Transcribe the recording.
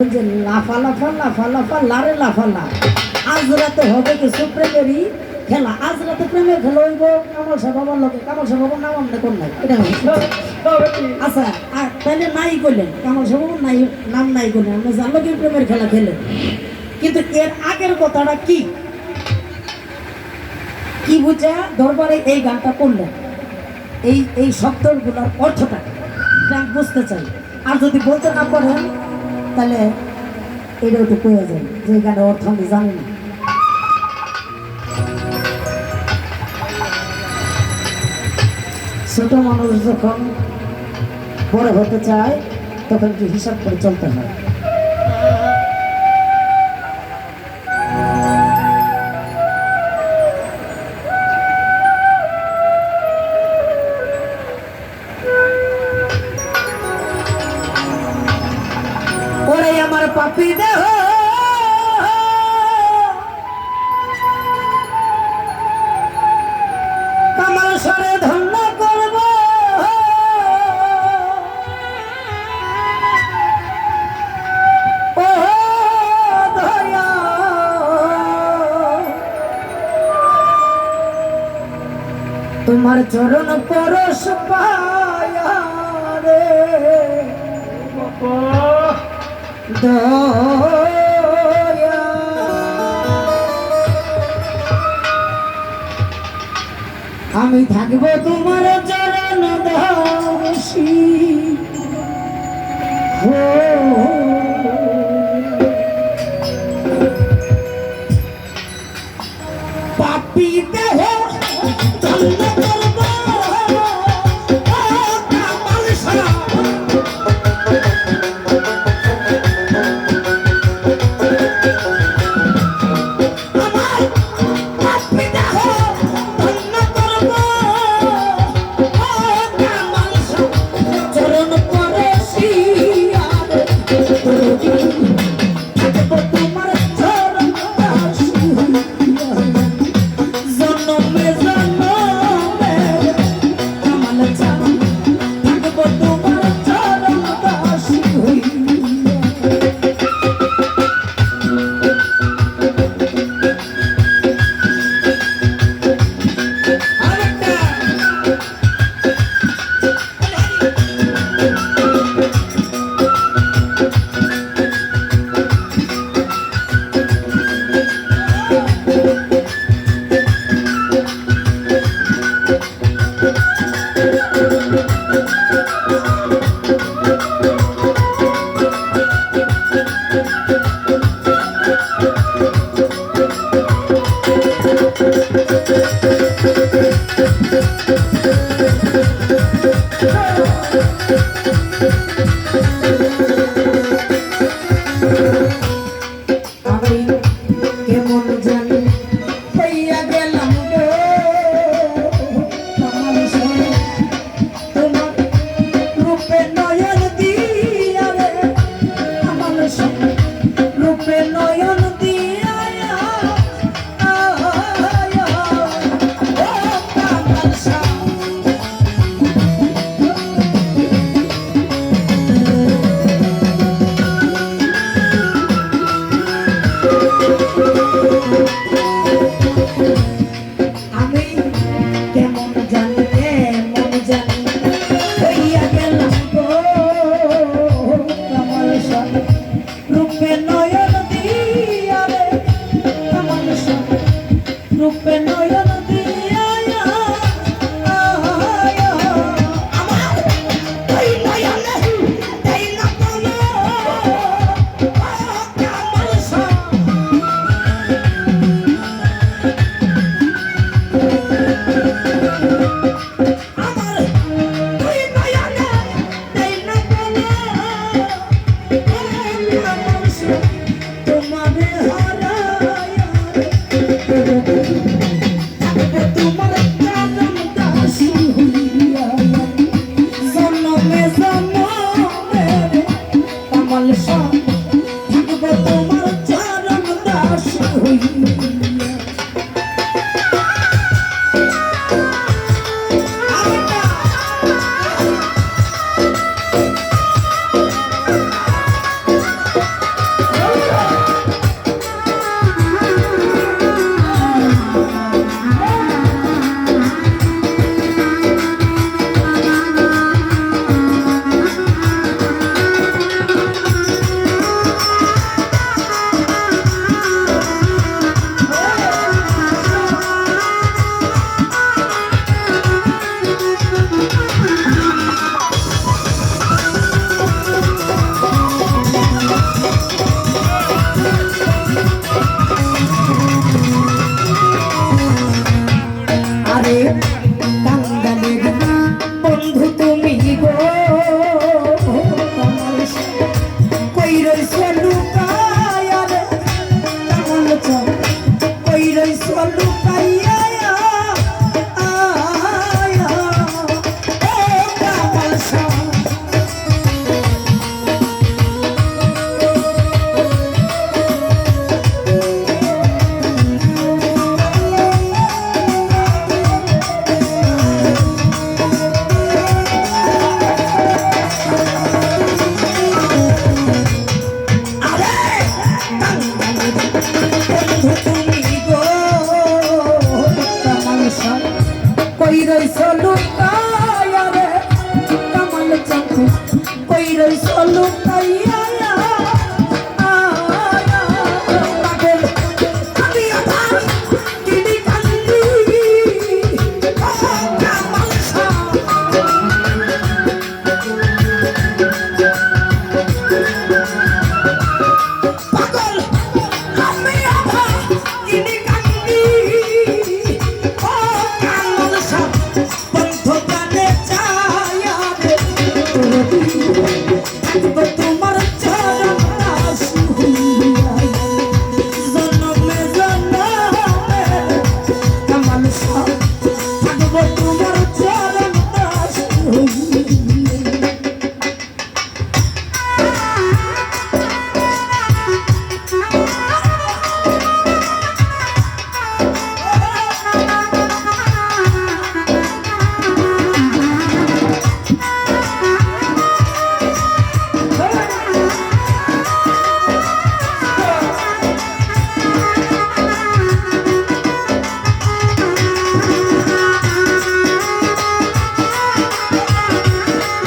যে লাফা লাফা লাফা লাফা, লারে লাফা, লা। আজ রাতে হবে কিছু প্রেমেরই খেলা? আজ রাতে প্রেমের খেলা হইব, কামাল সাহেব আমার লোকে কামাল সাহেব আমার নাম আমনে কোন নাই? আচ্ছা আর তাহলে নাই করলেন কামাল সাহেব নাই, নাম নাই করলেন আমরা জানলো কি প্রেমের খেলা খেলেন। কিন্তু এর আগের কথাটা কি? কি বুঝা? দরবারে এই গানটা করলেন। এই এই শব্দগুলোর অর্থটা। বুঝতে চাই। আর যদি বলতে না পারেন তাহলে এটাও তো কয়ে যায় যে গানের অর্থ আমি জানি না। ছোট মানুষ যখন বড় হতে চায়, তখন কি হিসাব করে চলতে হয়। পাপি দেহ। কামাল সরে ধন্য করব। ও তোমার চরণ পরশ পায়া আমি থাকব তোমার চরণ দাসী আমি কামাল শাহ আমি কেমন Hallelujah.